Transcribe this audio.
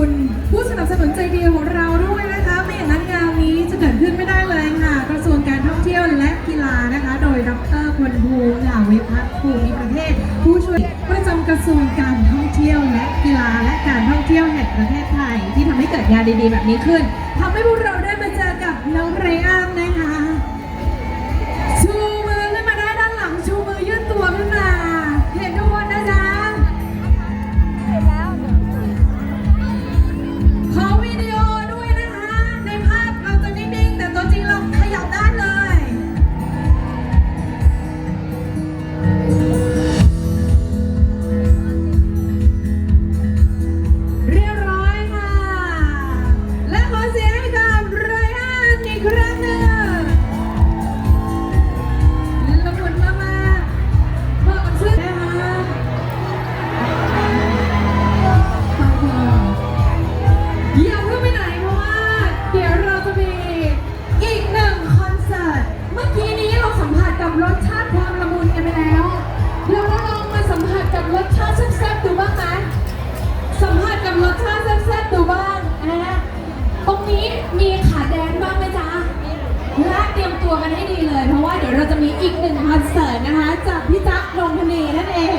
ุณผู้สนับสนุนใจดีของเราด้วยนะคะ ไม่อย่างนั้นงานนี้จะเกิดขึ้นไม่ได้เลยค่ะ กระทรวงการท่องเที่ยวและกีฬานะคะ โดยดรพลภูมิเหลาวิพัฒน์ภูมิประเทศ ผู้ช่วยประจำกระทรวงการท่องเที่ยวและกีฬาและการท่องเที่ยวแห่งประเทศไทย ที่ทำให้เกิดงานดีๆ แบบนี้ขึ้น ทำให้พวกเราได้มาเจ ครั้งหนึ่งละมุนมากๆเหมากับชุดนะคะขอบคุณอย่าเพิ่งไปไหนเพราะว่า เดี๋ยวเราจะมีอีกหนึ่งคอนเสิร์ต เมื่อกี้นี้เราสัมผัสกับรสชาติความละมุนกันไปแล้วเราลองมาสัมผัสกับรสชาติแซ่บๆดูบ้างไหมสัมผัสกับรสชาติแซ่บๆดูบ้างนะตรงนี้มี และเตรียมตัวกันให้ดีเลย เพราะว่าเดี๋ยวเราจะมีอีกหนึ่งคอนเสิร์ตนะคะ จากพี่จักรนงพนีนั่นเอง